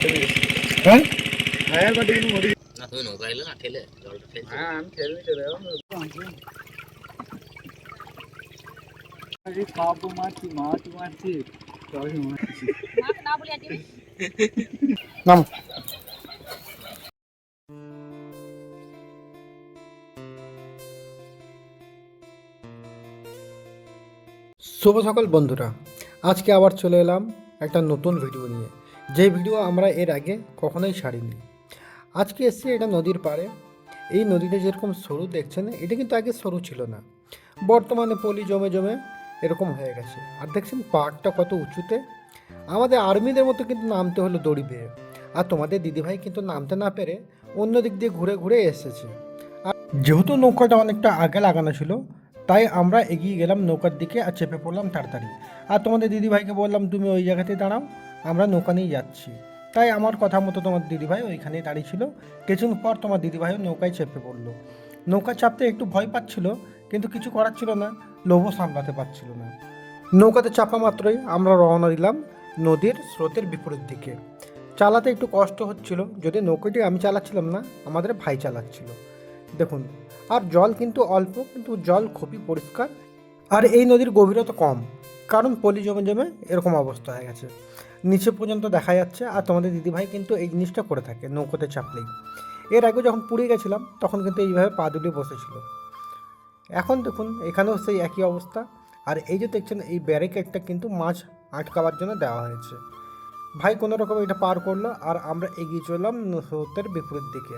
হ্যাঁ হ্যাঁ বাটি কিন্তু মরি না তুমি নৌকা এলে না ঠেলে জলটা ঠেলছে হ্যাঁ আমি খেলে চলে যাবো পাপু মারছি মাছ মারছি সবই মারছি না বলে আজকে নাম শুভ সকাল বন্ধুরা আজকে আবার চলে এলাম একটা নতুন ভিডিও নিয়ে যে ভিডিও আমরা এর আগে কখনোই ছাড়িনি। আজকে এসছি এটা নদীর পাড়ে। এই নদীটা যেরকম সরু দেখছেন, এটা কিন্তু আগে সরু ছিল না। বর্তমানে পলি জমে জমে এরকম হয়ে গেছে। আর দেখছেন পাড়টা কত উঁচুতে। আমাদের আর্মিদের মতো কিন্তু নামতে হলো দড়ি বেয়ে। আর তোমাদের দিদিভাই কিন্তু নামতে না পেরে অন্য দিক দিয়ে ঘুরে ঘুরে এসেছে। আর যেহেতু নৌকাটা অনেকটা আগে লাগানো ছিল, তাই আমরা এগিয়ে গেলাম নৌকার দিকে আর চেপে পড়লাম তাড়াতাড়ি। আর তোমাদের দিদিভাইকে বললাম, তুমি ওই জায়গাতেই দাঁড়াও। আমরা নৌকা নিয়ে যাচ্ছি। তাই আমার কথা মতো তোমার দিদিভাই ওইখানেই দাঁড়িয়ে ছিল। কিছুদিন পর তোমার দিদিভাইও নৌকায় চেপে পড়ল। নৌকা চাপতে একটু ভয় পাচ্ছিল, কিন্তু কিছু করার ছিল না, লোভও সামলাতে পারছিল না। নৌকাতে চাপা মাত্রই আমরা রওনা দিলাম নদীর স্রোতের বিপরীত দিকে। চালাতে একটু কষ্ট হচ্ছিল, যদি নৌকাটি আমি চালাচ্ছিলাম না, আমাদের ভাই চালাচ্ছিল। দেখুন, আর জল কিন্তু অল্প, কিন্তু জল খুবই পরিষ্কার। আর এই নদীর গভীরতা কম, কারণ পলি জমে জমে এরকম অবস্থা হয়ে গেছে। নিচে পর্যন্ত দেখা যাচ্ছে আর তোমাদের দিদিভাই কিন্তু এই জিনিসটা করে থাকে, নৌকোতে চাপলেই। এর আগে যখন পুড়ে গেছিলাম, তখন কিন্তু এইভাবে পা দুলিয়ে বসেছিল। এখন দেখুন, এখানেও সেই একই অবস্থা। আর এই যে দেখছেন, এই ব্যারিকেডটা কিন্তু মাছ আটকাবার জন্য দেওয়া হয়েছে। ভাই কোনো রকম এটা পার করল আর আমরা এগিয়ে চললাম স্রোতের বিপরীত দিকে।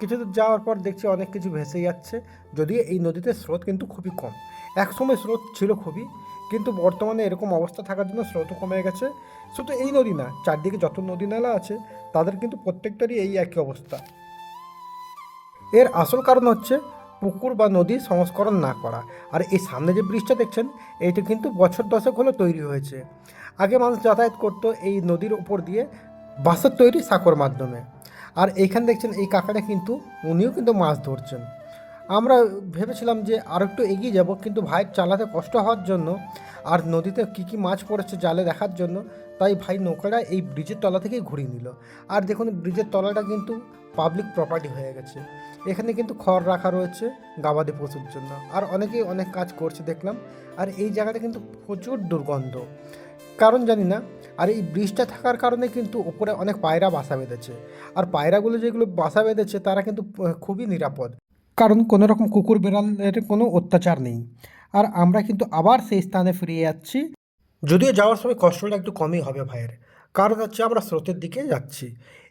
কিছু দূর যাওয়ার পর দেখছি অনেক কিছু ভেসে যাচ্ছে, যদিও এই নদীতে স্রোত কিন্তু খুবই কম। একসময় স্রোত ছিল খুবই কিন্তু বর্তমানে এরকম অবস্থা থাকার জন্য স্রোতও কমে গেছে। শুধু এই নদী না, চারদিকে যত নদী নালা আছে, তাদের কিন্তু প্রত্যেকটারই এই একই অবস্থা। এর আসল কারণ হচ্ছে পুকুর বা নদী সংস্করণ না করা। আর এই সামনে যে ব্রিজটা দেখছেন, এইটা কিন্তু বছর দশেক হলে তৈরি হয়েছে। আগে মানুষ যাতায়াত করতো এই নদীর উপর দিয়ে বাঁশের তৈরি সাঁকোর মাধ্যমে। আর এইখানে দেখছেন এই কাকাটা কিন্তু, উনিও কিন্তু মাছ ধরছেন। আমরা ভেবেছিলাম যে আর একটু এগিয়ে যাব, কিন্তু ভাই চালাতে কষ্ট হওয়ার জন্য আর নদীতে কী কী মাছ পড়েছে জালে দেখার জন্য, তাই ভাই নৌকাটা এই ব্রিজের তলা থেকেই ঘুরিয়ে নিল। আর দেখুন ব্রিজের তলাটা কিন্তু পাবলিক প্রপার্টি হয়ে গেছে। এখানে কিন্তু খড় রাখা রয়েছে গাবাদি পশুর জন্য। আর অনেকেই অনেক কাজ করছে দেখলাম, আর এই জায়গাটা কিন্তু প্রচুর দুর্গন্ধ। কারণ জানি না, আর এই ব্রিজটা থাকার কারণে কিন্তু ওপরে অনেক পায়রা বাসা বেঁধেছে। আর পায়রাগুলো যেগুলো বাসা বেঁধেছে, তারা কিন্তু খুবই নিরাপদ। কারণ কোনো রকম কুকুর বেড়ালের কোনো অত্যাচার নেই। আর আমরা কিন্তু আবার সেই স্থানে ফিরে যাচ্ছি। যদিও যাওয়ার সময় কষ্টটা একটু কমই হবে ভাইয়ের। কারণ হচ্ছে আমরা স্রোতের দিকে যাচ্ছি।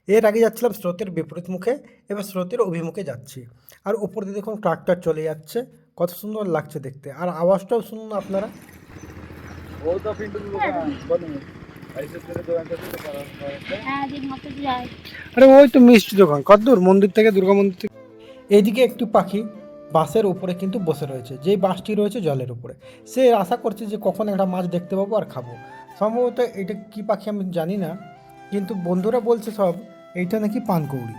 এর আগে যাচ্ছিলাম স্রোতের বিপরীত মুখে এবার স্রোতের অভিমুখে যাচ্ছি। আর উপর দিয়ে দেখুন ট্রাক্টর চলে যাচ্ছে। কত সুন্দর লাগছে দেখতে। আর আওয়াজটাও শুনুন আপনারা। আরে ওই তো মিষ্টি দোকান। কত দূর? মন্দির থেকে দুর্গা মন্দির থেকে এইদিকে একটি পাখি বাসের উপরে কিন্তু বসে রয়েছে। যেই বাসটি রয়েছে জলের উপরে। সে আশা করছে যে কখন একটা মাছ দেখতে পাবো আর খাব। সম্ভবত এটা কি পাখি আমি জানি না, কিন্তু বন্ধুরা বলছে সব, এইটা নাকি পানকৌড়ি।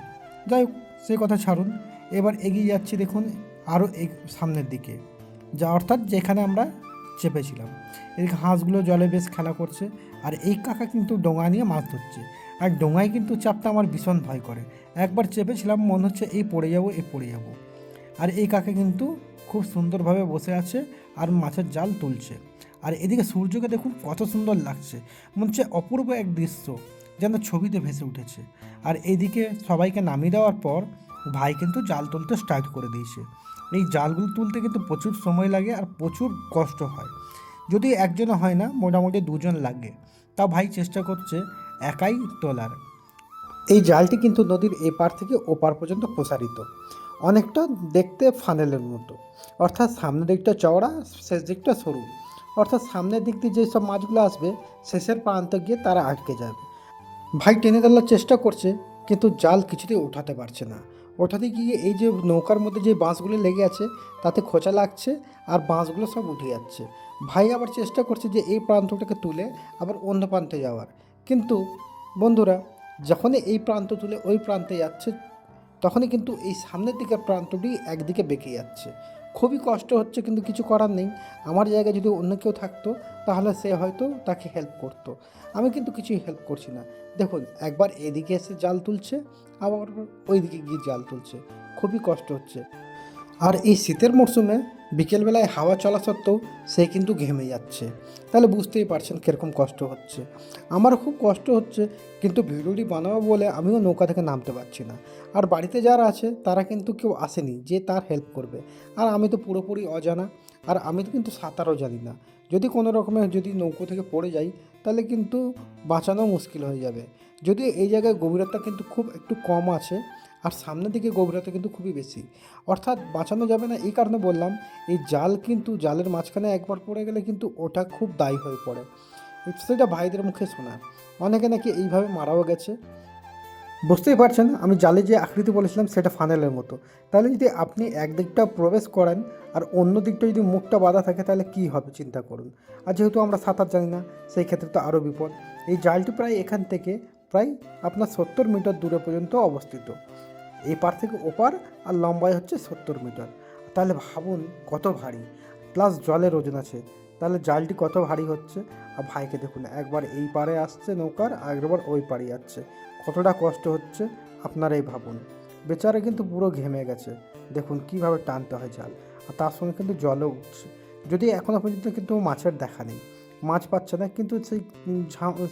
যাই হোক সে কথা ছাড়ুন। এবার এগিয়ে যাচ্ছি দেখুন আরও সামনের দিকে। যা অর্থাৎ যেখানে আমরা চেপেছিলাম। এদিকে হাঁসগুলো জলে বেশ খেলা করছে আর এই কাকা কিন্তু ডোঙা নিয়ে মাছ ধরছে। আর ডোঙায় কিন্তু চাপতে আমার ভীষণ ভয় করে। একবার চেপেছিলাম, মনে হচ্ছে এই পড়ে যাব, এই পড়ে যাব। আর এই কাকা কিন্তু খুব সুন্দরভাবে বসে আছে আর মাছের জাল তুলছে। আর এদিকে সূর্যকে দেখুন কত সুন্দর লাগছে। মনে হচ্ছে অপূর্ব এক দৃশ্য যেন ছবিতে ভেসে উঠেছে। আর এদিকে সবাইকে নামিয়ে দেওয়ার পর ভাই কিন্তু জাল তুলতে স্টার্ট করে দিয়েছে। এই জালগুলো তুলতে কিন্তু প্রচুর সময় লাগে আর প্রচুর কষ্ট হয়। যদি একজনে হয় না, মোটামুটি দুজন লাগে। তা ভাই চেষ্টা করছে একাই তোলার। এই জালটি কিন্তু নদীর এপার থেকে ওপার পর্যন্ত প্রসারিত। অনেকটা দেখতে ফানেলের মতো। অর্থাৎ সামনের দিকটা চওড়া, শেষ দিকটা সরু। অর্থাৎ সামনের দিক দিয়ে যেসব মাছগুলো আসবে, শেষের প্রান্ত গিয়ে তারা আটকে যাবে। ভাই টেনে তোলার চেষ্টা করছে, কিন্তু জাল কিছুতেই ওঠাতে পারছে না। ওঠাতে গিয়ে এই যে নৌকার মধ্যে যে বাঁশগুলো লেগে আছে, তাতে খোঁচা লাগছে আর বাঁশগুলো সব উঠে যাচ্ছে। ভাই আবার চেষ্টা করছে যে এই প্রান্তটাকে তুলে আবার অন্য প্রান্তে যাওয়ার। কিন্তু বন্ধুরা, যখনই এই প্রান্ত তুলে ওই প্রান্তে যাচ্ছে, তখনই কিন্তু এই সামনের দিকের প্রান্তটি একদিকে বেঁকে যাচ্ছে। খুবই কষ্ট হচ্ছে, কিন্তু কিছু করার নেই। আমার জায়গায় যদি অন্য কেউ থাকতো, তাহলে সে হয়তো তাকে হেল্প করতো। আমি কিন্তু কিছুই হেল্প করছি না। দেখুন, একবার এদিকে এসে জাল তুলছে, আবার ওইদিকে গিয়ে জাল তুলছে। খুবই কষ্ট হচ্ছে। আর এই শীতের মরশুমে বিকেলবেলায় হাওয়া চলা সত্ত্বেও সে কিন্তু ঘেমে যাচ্ছে। তাহলে বুঝতেই পারছেন কীরকম কষ্ট হচ্ছে। আমারও খুব কষ্ট হচ্ছে, কিন্তু ভিডিওটি বানাবো বলে আমিও নৌকা থেকে নামতে পারছি না। আর বাড়িতে যারা আছে, তারা কিন্তু কেউ আসেনি যে তার হেল্প করবে। আর আমি তো পুরোপুরি অজানা, আর আমি তো কিন্তু সাঁতারও জানি না। যদি কোনো রকমে যদি নৌকো থেকে পড়ে যাই, তাহলে কিন্তু বাঁচানো মুশকিল হয়ে যাবে। যদিও এই জায়গায় গভীরতা কিন্তু খুব একটু কম আছে আর সামনের দিকে গভীরতা কিন্তু খুবই বেশি। অর্থাৎ বাঁচানো যাবে না, এই কারণে বললাম, এই জাল কিন্তু, জালের মাঝখানে একবার পড়ে গেলে কিন্তু ওটা খুব দায়ী হয়ে পড়ে। সেটা ভাইদের মুখে শোনা অনেকে নাকি এইভাবে মারাও গেছে। বুঝতেই পারছেন, আমি জালে যে আকৃতি বলেছিলাম সেটা ফানেলের মতো। তাহলে যদি আপনি একদিকটা প্রবেশ করেন আর অন্য দিকটা যদি মুখটা বাঁধা থাকে, তাহলে কি হবে চিন্তা করুন। আর যেহেতু আমরা সাঁতার জানি না, সেই ক্ষেত্রে তো আরও বিপদ। এই জালটি প্রায় এখান থেকে, প্রায় আপনার সত্তর মিটার দূরে পর্যন্ত অবস্থিত। এই পার থেকে ওপার আর লম্বায় হচ্ছে সত্তর মিটার। তাহলে ভাবুন কত ভারী। প্লাস জলের ওজন আছে। তাহলে জালটি কত ভারী হচ্ছে? আর ভাইকে দেখুন, একবার এই পারে আসছে নৌকার একবার ওই পারে যাচ্ছে। কতটা কষ্ট হচ্ছে আপনারাই ভাবুন। বেচারা কিন্তু পুরো ঘেমে গেছে। দেখুন কীভাবে টানতে হয় জাল। আর তার সঙ্গে কিন্তু জলও উঠছে। যদি এখনও পর্যন্ত কিন্তু মাছের দেখা নেই। মাছ পাচ্ছে না, কিন্তু সেই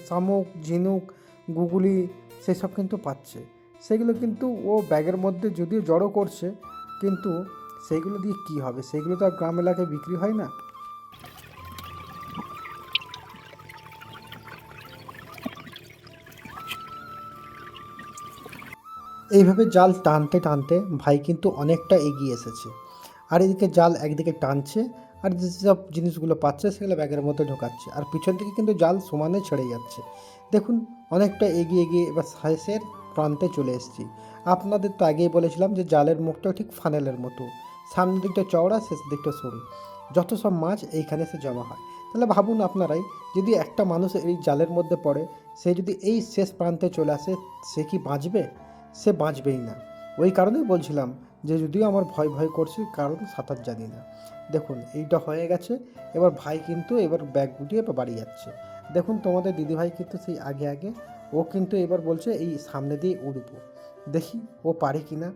শামুক, ঝিনুক, গুগুলি, সেসব কিন্তু পাচ্ছে। সেগুলো কিন্তু ও ব্যাগের মধ্যে যদিও জড়ো করছে, কিন্তু সেইগুলো দিয়ে কি হবে? সেগুলো তো আর গ্রাম এলাকায় বিক্রি হয় না। এইভাবে জাল টানতে টানতে ভাই কিন্তু অনেকটা এগিয়ে এসেছে। আর এদিকে জাল একদিকে টানছে, আর যেসব জিনিসগুলো পাচ্ছে সেগুলো ব্যাগের মধ্যে ঢোকাচ্ছে। আর পিছন থেকে কিন্তু জাল সমানে ছেড়ে যাচ্ছে। দেখুন, অনেকটা এগিয়ে গিয়ে এবার শেষের প্রান্তে চলে এসেছি। আপনাদের তো আগেই বলেছিলাম যে জালের মুখটা ঠিক ফানেলের মতো। সামনের দিকটা চওড়া শেষ দিকটা সরু। যত সব মাছ এইখানে এসে জমা হয়। তাহলে ভাবুন আপনারাই, যদি একটা মানুষ এই জালের মধ্যে পড়ে, সে যদি এই শেষ প্রান্তে চলে আসে, সে কি বাঁচবে? সে বাঁচবেই না। ওই কারণেই বলছিলাম যে যদিও আমার ভয় ভয় করছি, কারণ সাঁতার জানি না। দেখুন, এইটা হয়ে গেছে। এবার ভাই কিন্তু এবার ব্যাগ গুটিয়ে বাড়ি যাচ্ছে। দেখুন তোমাদের দিদিভাই কিন্তু সেই আগে আগে, ও কিন্তু এবার বলছে এই সামনে দিয়ে উঠবো দেখি ও পারে কি না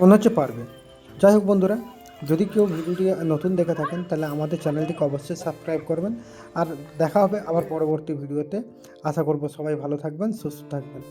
মনে হচ্ছে পারবে। যাই হোক বন্ধুরা, যদি কেউ ভিডিওটি নতুন দেখে থাকেন, তাহলে আমাদের চ্যানেলটিকে অবশ্যই সাবস্ক্রাইব করবেন। আর দেখা হবে আবার পরবর্তী ভিডিওতে। আশা করব সবাই ভালো থাকবেন, সুস্থ থাকবেন।